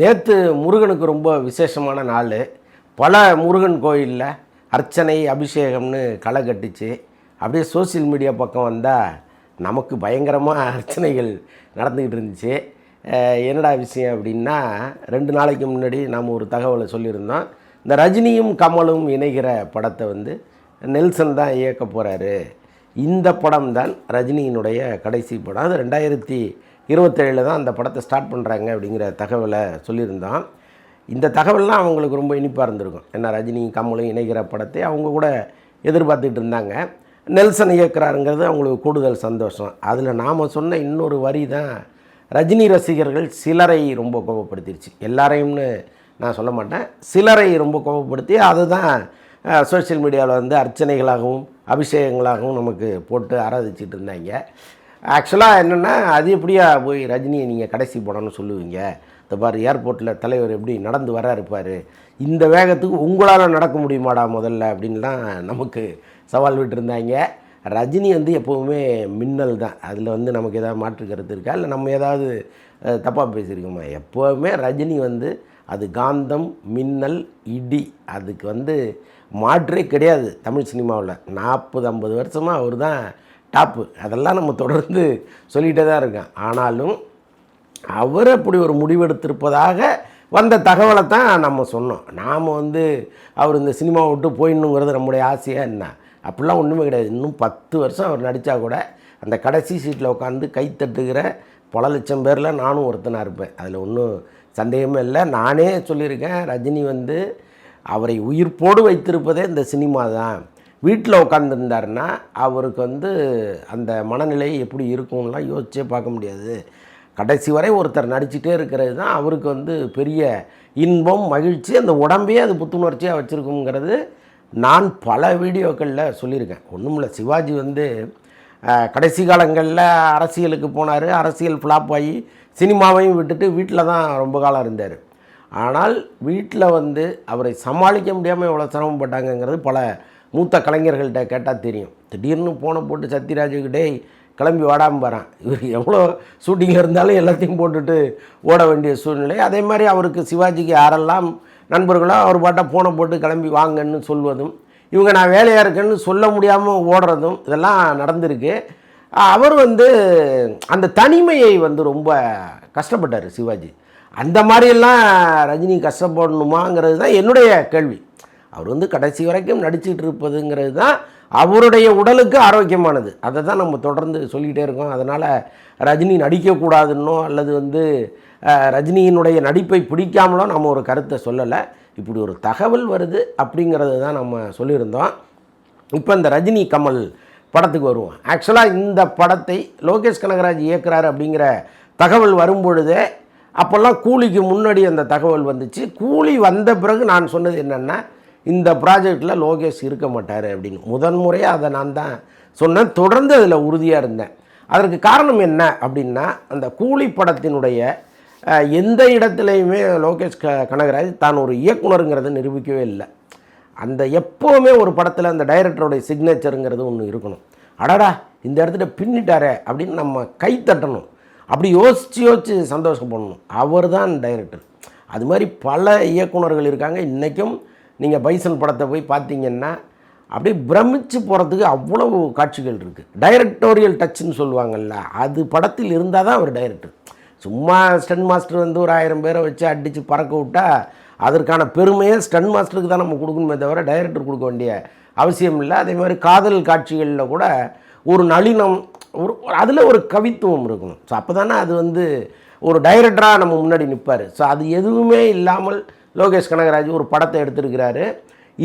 நேற்று முருகனுக்கு ரொம்ப விசேஷமான நாள். பல முருகன் கோயிலில் அர்ச்சனை அபிஷேகம்னு களை கட்டுச்சு. அப்படியே சோஷியல் மீடியா பக்கம் வந்தால் நமக்கு பயங்கரமாக அர்ச்சனைகள் நடந்துக்கிட்டு இருந்துச்சு. என்னடா விஷயம் அப்படின்னா ரெண்டு நாளைக்கு முன்னாடி நாம் ஒரு தகவலை சொல்லியிருந்தோம். இந்த ரஜினியும் கமலும் இணைகிற படத்தை வந்து நெல்சன் தான் இயக்க போகிறாரு இந்த படம் தான் ரஜினியினுடைய கடைசி படம். அது ரெண்டாயிரத்தி இருபத்தேழில் தான் அந்த படத்தை ஸ்டார்ட் பண்ணுறாங்க அப்படிங்கிற தகவலை சொல்லியிருந்தோம் இந்த தகவல்லாம் அவங்களுக்கு ரொம்ப இனிப்பாக இருந்திருக்கும். ஏன்னா ரஜினி கமலும் இணைகிற படத்தை அவங்க கூட எதிர்பார்த்துட்டு இருந்தாங்க. நெல்சன் இயக்குறாருங்கிறது அவங்களுக்கு கூடுதல் சந்தோஷம். அதில் நாம் சொன்ன இன்னொரு வரி தான் ரஜினி ரசிகர்கள் சிலரை ரொம்ப கோபப்படுத்திடுச்சு எல்லாரையும்னு நான் சொல்ல மாட்டேன். சிலரை ரொம்ப கோபப்படுத்தி அதுதான் சோஷியல் மீடியாவில் வந்து அர்ச்சனைகளாகவும் அபிஷேகங்களாகவும் நமக்கு போட்டு ஆராதிச்சிட்டு இருந்தாங்க. ஆக்சுவலாக என்னென்னா அது எப்படியா போய் ரஜினியை நீங்கள் கடைசி படம்னு சொல்லுவீங்க? இந்த பாரு ஏர்போர்ட்டில் தலைவர் எப்படி நடந்து வர இருப்பார் இந்த வேகத்துக்கு உங்களால் நடக்க முடியுமாடா முதல்ல அப்படின்லாம் நமக்கு சவால் விட்டுருந்தாங்க. ரஜினி வந்து எப்போவுமே மின்னல் தான். அதில் வந்து நமக்கு ஏதாவது மாற்று கருத்து இருக்கா? இல்லை நம்ம ஏதாவது தப்பாக பேசியிருக்கோமா? எப்போவுமே ரஜினி வந்து அது காந்தம் மின்னல் இடி அதுக்கு வந்து மாற்றே கிடையாது தமிழ் சினிமாவில். நாற்பது ஐம்பது வருஷமாக அவர் தான் டாப்பு அதெல்லாம் நம்ம தொடர்ந்து சொல்லிகிட்டே தான் இருக்கேன். ஆனாலும் அவர் அப்படி ஒரு முடிவெடுத்திருப்பதாக வந்த தகவலை தான் நம்ம சொன்னோம். நாம் வந்து அவர் இந்த சினிமாவை விட்டு போயிடணுங்கிறது நம்முடைய ஆசையாக என்ன? அப்படிலாம் ஒன்றுமே கிடையாது. இன்னும் பத்து வருஷம் அவர் நடித்தா கூட அந்த கடைசி சீட்டில் உட்காந்து கைத்தட்டுகிற பல லட்சம் பேரில் நானும் ஒருத்தனாக இருப்பேன். அதில் ஒன்றும் சந்தேகமே இல்லை. நானே சொல்லியிருக்கேன் ரஜினி வந்து அவரை உயிர்ப்போடு வைத்திருப்பதே இந்த சினிமா தான். வீட்டில் உட்காந்துருந்தாருன்னா அவருக்கு வந்து அந்த மனநிலை எப்படி இருக்கும்லாம் யோசிச்சே பார்க்க முடியாது. கடைசி வரை ஒருத்தர் நடிச்சுட்டே இருக்கிறது தான் அவருக்கு வந்து பெரிய இன்பம் மகிழ்ச்சி அந்த உடம்பையே அது புத்துணர்ச்சியாக வச்சுருக்குங்கிறது நான் பல வீடியோக்களில் சொல்லியிருக்கேன். ஒன்றும் இல்லை சிவாஜி வந்து கடைசி காலங்களில் அரசியலுக்கு போனார் அரசியல் ஃப்ளாப் ஆகி சினிமாவையும் விட்டுட்டு வீட்டில் தான் ரொம்ப காலம் இருந்தார். ஆனால் வீட்டில் வந்து அவரை சமாளிக்க முடியாமல் எவ்வளோ சிரமப்பட்டாங்கங்கிறது பல மூத்த கலைஞர்கள்ட்ட கேட்டால் தெரியும். திடீர்னு போனை போட்டு சத்யராஜுக்கிட்டே கிளம்பி வாடாமல் போகிறான் இவர் எவ்வளோ ஷூட்டிங்கில் இருந்தாலும் எல்லாத்தையும் போட்டுட்டு ஓட வேண்டிய சூழ்நிலை. அதே மாதிரி அவருக்கு சிவாஜிக்கு யாரெல்லாம் நண்பர்களோ அவர் பாட்டை ஃபோனை போட்டு கிளம்பி வாங்கன்னு சொல்வதும் இவங்க நான் வேலையாக இருக்கேன்னு சொல்ல முடியாமல் ஓடுறதும் இதெல்லாம் நடந்திருக்கு. அவர் வந்து அந்த தனிமையை வந்து ரொம்ப கஷ்டப்பட்டார் சிவாஜி. அந்த மாதிரியெல்லாம் ரஜினி கஷ்டப்படணுமாங்கிறது தான் என்னுடைய கேள்வி. அவர் வந்து கடைசி வரைக்கும் நடிச்சிட்டு இருப்பதுங்கிறது தான் அவருடைய உடலுக்கு ஆரோக்கியமானது. அதை தான் நம்ம தொடர்ந்து சொல்லிக்கிட்டே இருக்கோம். அதனால் ரஜினி நடிக்கக்கூடாதுன்னோ அல்லது வந்து ரஜினியினுடைய நடிப்பை பிடிக்காமலோ நம்ம ஒரு கருத்தை சொல்லலை. இப்படி ஒரு தகவல் வருது அப்படிங்கிறது தான் நம்ம சொல்லியிருந்தோம். இப்போ இந்த ரஜினி கமல் படத்துக்கு வருவோம். ஆக்சுவலாக இந்த படத்தை லோகேஷ் கனகராஜ் இயக்குறாரு அப்படிங்கிற தகவல் வரும்பொழுதே அப்போல்லாம் கூலிக்கு முன்னாடி அந்த தகவல் வந்துச்சு. கூலி வந்த பிறகு நான் சொன்னது என்னென்னா இந்த ப்ராஜெக்டில் லோகேஷ் இருக்க மாட்டார் அப்படின்னு. முதன்முறையாக அதை நான் தான் சொன்னேன். தொடர்ந்து அதில் உறுதியாக இருந்தேன். அதற்கு காரணம் என்ன அப்படின்னா அந்த கூலி படத்தினுடைய எந்த இடத்துலையுமே லோகேஷ் க கனகராஜ் தான் ஒரு இயக்குனருங்கிறத நிரூபிக்கவே இல்லை. அந்த எப்போவுமே ஒரு படத்தில் அந்த டைரக்டருடைய சிக்னேச்சருங்கிறது ஒன்று இருக்கணும். அடடா இந்த இடத்துல பின்னிட்டாரே அப்படின்னு நம்ம கை தட்டணும். அப்படி யோசித்து யோசித்து சந்தோஷப்படணும். அவர் தான் டைரக்டர். அது மாதிரி பல இயக்குனர்கள் இருக்காங்க. இன்றைக்கும் நீங்கள் பைசன் படத்தை போய் பார்த்தீங்கன்னா அப்படியே பிரமிச்சு போகிறதுக்கு அவ்வளவு காட்சிகள் இருக்குது டைரக்டோரியல் டச்சுன்னு சொல்லுவாங்கள்ல அது படத்தில் இருந்தால் தான் அவர் டைரக்டர் சும்மா ஸ்டன் மாஸ்டர் வந்து ஒரு ஆயிரம் பேரை வச்சு அடித்து பறக்க விட்டா அதற்கான பெருமையை ஸ்டன் மாஸ்டருக்கு தான் நம்ம கொடுக்கணுமே தவிர டைரக்டர் கொடுக்க வேண்டிய அவசியம் இல்லை. அதே மாதிரி காதல் காட்சிகளில் கூட ஒரு நளினம் ஒரு அதில் ஒரு கவித்துவம் இருக்கணும் ஸோ அப்போ தானே அது வந்து ஒரு டைரக்டராக நம்ம முன்னாடி நிற்பார் ஸோ அது எதுவுமே இல்லாமல் லோகேஷ் கனகராஜ் ஒரு படத்தை எடுத்திருக்கிறாரு.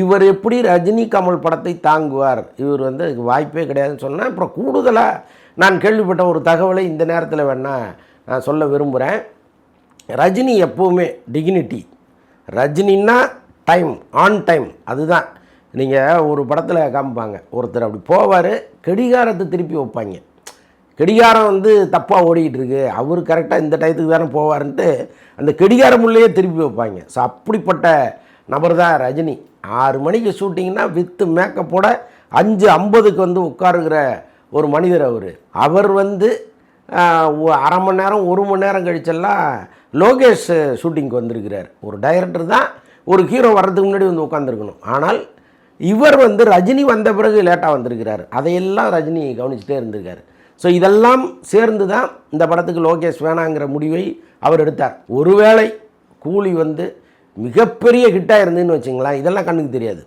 இவர் எப்படி ரஜினி கமல் படத்தை தாங்குவார்? இவர் வந்து அதுக்கு வாய்ப்பே கிடையாதுன்னு சொன்னால் அப்புறம் கூடுதலாக நான் கேள்விப்பட்ட ஒரு தகவலை இந்த நேரத்தில் வேணால் நான் சொல்ல விரும்புகிறேன் ரஜினி எப்போவுமே டிக்னிட்டி ரஜினின்னா டைம் ஆன் டைம் அதுதான். நீங்கள் ஒரு படத்தில் காமிப்பாங்க. ஒருத்தர் அப்படி போவார் கடிகாரத்தை திருப்பி வைப்பாங்க. கடிகாரம் வந்து தப்பாக ஓடிக்கிட்டு இருக்கு அவர் கரெக்டாக இந்த டயத்துக்கு தானே போவாருன்ட்டு அந்த கடிகாரம் உள்ளேயே திருப்பி வைப்பாங்க. ஸோ அப்படிப்பட்ட நபர் தான் ரஜினி. ஆறு மணிக்கு ஷூட்டிங்னா வித்து மேக்கப்போட அஞ்சு ஐம்பதுக்கு வந்து உட்காருகிற ஒரு மனிதர் அவர். அவர் வந்து அரை மணி நேரம் ஒரு மணி நேரம் கழிச்செல்லாம் லோகேஷ் ஷூட்டிங்க்கு வந்திருக்கிறார். ஒரு டைரக்டர் தான் ஒரு ஹீரோ வர்றதுக்கு முன்னாடி வந்து உட்காந்துருக்கணும் ஆனால் இவர் வந்து ரஜினி வந்த பிறகு லேட்டாக வந்திருக்கிறார். அதையெல்லாம் ரஜினி கவனிச்சுட்டே இருந்திருக்காரு. ஸோ இதெல்லாம் சேர்ந்து தான் இந்த படத்துக்கு லோகேஷ் வேணாங்கிற முடிவை அவர் எடுத்தார். ஒருவேளை கூலி வந்து மிகப்பெரிய ஹிட்டாக இருந்துன்னு வச்சுங்களேன் இதெல்லாம் கண்ணுக்கு தெரியாது.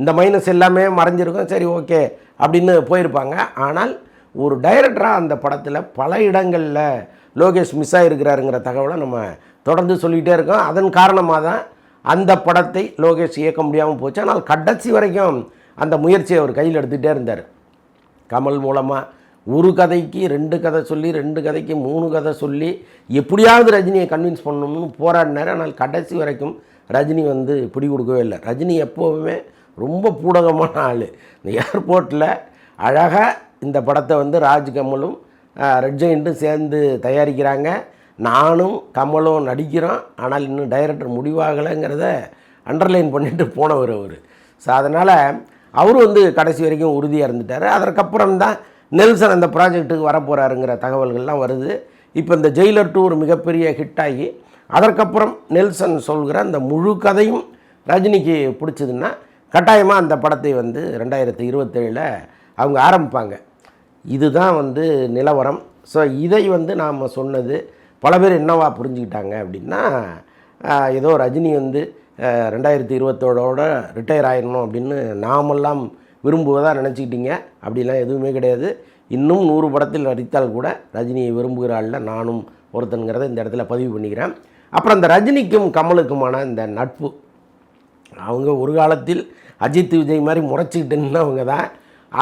இந்த மைனஸ் எல்லாமே மறைஞ்சிருக்கும் சரி ஓகே அப்படின்னு போயிருப்பாங்க. ஆனால் ஒரு டைரக்டராக அந்த படத்தில் பல இடங்களில் லோகேஷ் மிஸ் ஆகிருக்கிறாருங்கிற தகவலை நம்ம தொடர்ந்து சொல்லிகிட்டே இருக்கோம். அதன் காரணமாக தான் அந்த படத்தை லோகேஷ் இயக்க முடியாமல் போச்சு. ஆனால் கடைசி வரைக்கும் அந்த முயற்சியை அவர் கையில் எடுத்துகிட்டே இருந்தார். கமல் மூலமாக ஒரு கதைக்கு ரெண்டு கதை சொல்லி ரெண்டு கதைக்கு மூணு கதை சொல்லி எப்படியாவது ரஜினியை கன்வின்ஸ் பண்ணணும்னு போராடினார். ஆனால் கடைசி வரைக்கும் ரஜினி வந்து பிடி கொடுக்கவே இல்லை. ரஜினி எப்போவுமே ரொம்ப பூடகமான ஆள். இந்த ஏர்போர்ட்டில் அழகாக இந்த படத்தை வந்து ராஜ் கமலும் ரெட் சேர்ந்து தயாரிக்கிறாங்க. நானும் கமலும் நடிக்கிறோம். ஆனால் இன்னும் டைரக்டர் முடிவாகலைங்கிறத அண்டர்லைன் பண்ணிட்டு போனவர் அவர். ஸோ அதனால் அவரும் வந்து கடைசி வரைக்கும் உறுதியாக இருந்துட்டார். அதற்கப்புறம் தான் நெல்சன் அந்த ப்ராஜெக்ட்டுக்கு வரப்போகிறாருங்கிற தகவல்கள்லாம் வருது. இப்போ இந்த ஜெயிலர் டூ ஒரு மிகப்பெரிய ஹிட் ஆகி அதற்கப்புறம் நெல்சன் சொல்கிற அந்த முழு கதையும் ரஜினிக்கு பிடிச்சதுன்னா கட்டாயமாக அந்த படத்தை வந்து ரெண்டாயிரத்தி இருபத்தேழில் அவங்க ஆரம்பிப்பாங்க. இதுதான் வந்து நிலவரம். ஸோ இதை வந்து நாம் சொன்னது பல பேர் என்னவா புரிஞ்சுக்கிட்டாங்க அப்படின்னா ஏதோ ரஜினி வந்து ரெண்டாயிரத்தி இருபத்தோடோட ரிட்டையர் ஆயிடணும் அப்படின்னு நாமெல்லாம் விரும்புவதாக நினச்சிக்கிட்டீங்க? அப்படிலாம் எதுவுமே கிடையாது. இன்னும் நூறு படத்தில் நடித்தால் கூட ரஜினியை விரும்புகிறாள்ல நானும் ஒருத்தனுங்கிறத இந்த இடத்துல பதிவு பண்ணிக்கிறேன். அப்புறம் இந்த ரஜினிக்கும் கமலுக்குமான இந்த நட்பு. அவங்க ஒரு காலத்தில் அஜித் விஜய் மாதிரி முறைச்சிக்கிட்டு நின்னவங்க தான்.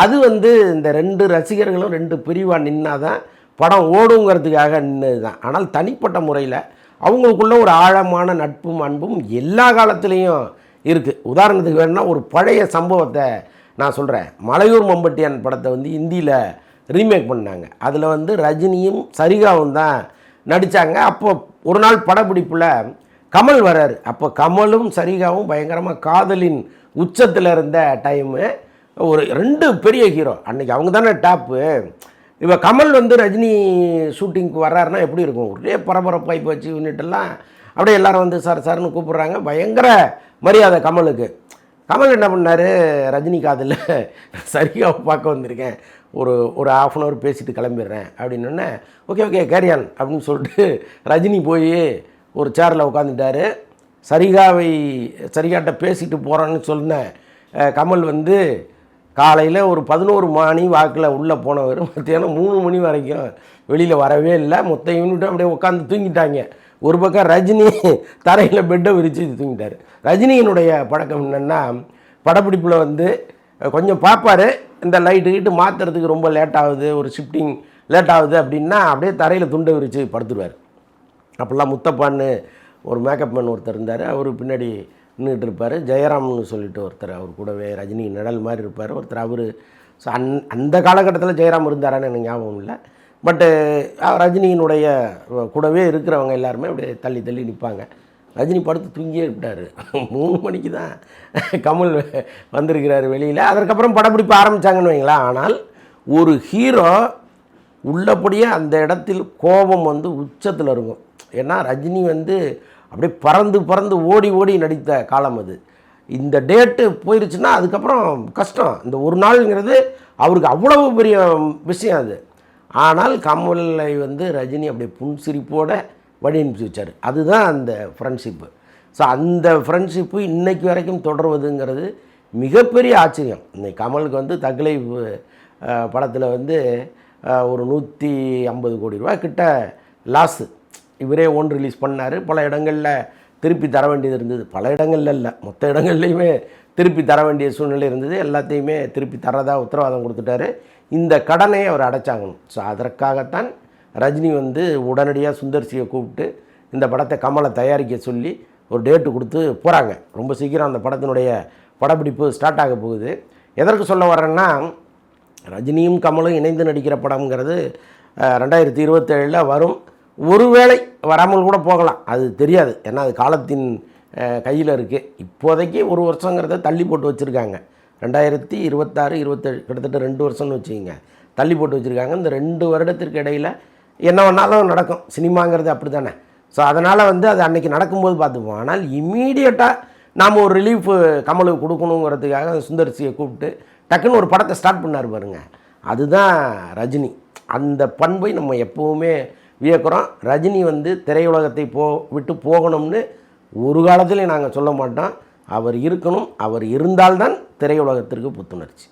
அது வந்து இந்த ரெண்டு ரசிகர்களும் ரெண்டு பிரிவாக நின்னா தான் படம் ஓடுங்கிறதுக்காக நின்னது தான். ஆனால் தனிப்பட்ட முறையில் அவங்களுக்குள்ள ஒரு ஆழமான நட்பும் அன்பும் எல்லா காலத்துலேயும் இருக்குது உதாரணத்துக்கு வேணுன்னா ஒரு பழைய சம்பவத்தை நான் சொல்கிறேன் மலையூர் மம்பட்டியான் படத்தை வந்து ஹிந்தியில் ரீமேக் பண்ணாங்க. அதில் வந்து ரஜினியும் சரிகாவும் தான் நடித்தாங்க அப்போ ஒரு நாள் படப்பிடிப்பில் கமல் வராரு. அப்போ கமலும் சரிகாவும் பயங்கரமாக காதலின் உச்சத்தில் இருந்த டைமு ஒரு ரெண்டு பெரிய ஹீரோ அன்றைக்கி அவங்க தானே டாப்பு இப்போ கமல் வந்து ரஜினி ஷூட்டிங்க்கு வர்றாருன்னா எப்படி இருக்கும்? ஒரே பரபரப்பாய் போச்சு யூனிட்டெல்லாம் அப்படியே எல்லாரும் வந்து சார் சார்னு கூப்பிட்றாங்க. பயங்கர மரியாதை கமலுக்கு. கமல் என்ன பண்ணார்? ரஜினிகாதில் சரியாக பார்க்க வந்திருக்கேன். ஒரு ஒரு ஆஃப் அன் ஹவர் பேசிட்டு கிளம்பிடுறேன் அப்படின்னோடனே ஓகே ஓகே கேரியான் அப்படின்னு சொல்லிட்டு ரஜினி போய் ஒரு சேரில் உட்காந்துட்டாரு சரிகாவை சரிகாட்ட பேசிட்டு போகிறோன்னு சொன்ன கமல் வந்து காலையில் ஒரு பதினோரு மணி வாக்கில் உள்ளே போனவர். மத்தியானம் மூணு மணி வரைக்கும் வெளியில் வரவே இல்லை. மொத்த யூனிட்டும் அப்படியே உட்காந்து தூங்கிட்டாங்க. ஒரு பக்கம் ரஜினி தரையில் பெட்டை விரித்து தூங்கிட்டார் ரஜினியினுடைய பழக்கம் என்னென்னா படப்பிடிப்பில் வந்து கொஞ்சம் பார்ப்பாரு. இந்த லைட்டு கீட்டு மாற்றுறதுக்கு ரொம்ப லேட் ஆகுது ஒரு ஷிஃப்டிங் லேட் ஆகுது அப்படின்னா அப்படியே தரையில் துண்டை விரித்து படுத்துருவார். அப்போல்லாம் முத்தப்பான்னு ஒரு மேக்கப் மேன் ஒருத்தர் இருந்தார். அவர் பின்னாடி நின்றுட்டு இருப்பார். ஜெயராம்னு சொல்லிட்டு ஒருத்தர் அவர் கூடவே ரஜினி நிழல் மாதிரி இருப்பார். ஒருத்தர் அவர் ஸோ அந் அந்த காலகட்டத்தில் ஜெயராம் இருந்தாரான்னு எனக்கு ஞாபகம் இல்லை. பட்டு ரஜினியினுடைய கூடவே இருக்கிறவங்க எல்லாருமே அப்படியே தள்ளி தள்ளி நிற்பாங்க ரஜினி படுத்து தூங்கியே விட்டார் மூணு மணிக்கு தான் கமல் வந்திருக்கிறாரு வெளியில். அதற்கப்புறம் படப்பிடிப்பு ஆரம்பித்தாங்கன்னு வைங்களேன். ஆனால் ஒரு ஹீரோ உள்ளபடியே அந்த இடத்தில் கோபம் வந்து உச்சத்தில் இருக்கும். ஏன்னா ரஜினி வந்து அப்படியே பறந்து பறந்து ஓடி ஓடி நடித்த காலம் அது. இந்த டேட்டு போயிருச்சுன்னா அதுக்கப்புறம் கஷ்டம். இந்த ஒரு நாளுங்கிறது அவருக்கு அவ்வளவு பெரிய விஷயம் அது. ஆனால் கமலை வந்து ரஜினி அப்படி புன்சிரிப்போட வழி அனுப்பிச்சு வச்சார். அதுதான் அந்த ஃப்ரெண்ட்ஷிப்பு ஸோ அந்த ஃப்ரெண்ட்ஷிப்பு இன்றைக்கு வரைக்கும் தொடர்வதுங்கிறது மிகப்பெரிய ஆச்சரியம். இன்னைக்கு கமலுக்கு வந்து தகலை படத்தில் வந்து ஒரு நூற்றி ஐம்பது கோடி ரூபா கிட்ட லாஸு இவரே ஓன் ரிலீஸ் பண்ணார். பல இடங்களில் திருப்பி தர வேண்டியது இருந்தது. பல இடங்களில் இல்லை. மொத்த இடங்கள்லையுமே திருப்பி தர வேண்டிய சூழ்நிலை இருந்தது. எல்லாத்தையுமே திருப்பி தரதா உத்தரவாதம் கொடுத்துட்டாரு. இந்த கடனை அவர் அடைச்சாங்கணும். ஸோ அதற்காகத்தான் ரஜினி வந்து உடனடியாக சுந்தர்சியை கூப்பிட்டு இந்த படத்தை கமலை தயாரிக்க சொல்லி ஒரு டேட்டு கொடுத்து போகிறாங்க ரொம்ப சீக்கிரம் அந்த படத்தினுடைய படப்பிடிப்பு ஸ்டார்ட் ஆக போகுது. எதற்கு சொல்ல வரேன்னா ரஜினியும் கமலும் இணைந்து நடிக்கிற படம்ங்கிறது ரெண்டாயிரத்தி இருபத்தேழில் வரும். ஒருவேளை வராமல் கூட போகலாம். அது தெரியாது. ஏன்னா அது காலத்தின் கையில் இருக்குது இப்போதைக்கு ஒரு வருஷங்கிறத தள்ளி போட்டு வச்சுருக்காங்க. ரெண்டாயிரத்தி இருபத்தாறு இருபத்தேழு கிட்டத்தட்ட ரெண்டு வருஷம்னு வச்சுக்கோங்க. தள்ளி போட்டு வச்சுருக்காங்க. இந்த ரெண்டு வருடத்திற்கு இடையில் என்ன வேணாலும் நடக்கும். சினிமாங்கிறது அப்படி தானே ஸோ அதனால் வந்து அது அன்றைக்கி நடக்கும்போது பார்த்துப்போம். ஆனால் இம்மீடியட்டாக நாம் ஒரு ரிலீஃப் கமலுக்கு கொடுக்கணுங்கிறதுக்காக சுந்தர்சியை கூப்பிட்டு டக்குன்னு ஒரு படத்தை ஸ்டார்ட் பண்ணார் பாருங்க. அதுதான் ரஜினி. அந்த பண்பை நம்ம எப்போவுமே வியக்கிறோம். ரஜினி வந்து திரையுலகத்தை போ விட்டு போகணும்னு ஒரு காலத்திலையும் நாங்கள் சொல்ல மாட்டோம். அவர் இருக்கணும். அவர் இருந்தால்தான் திரையுலகத்திற்கு புத்துணர்ச்சி.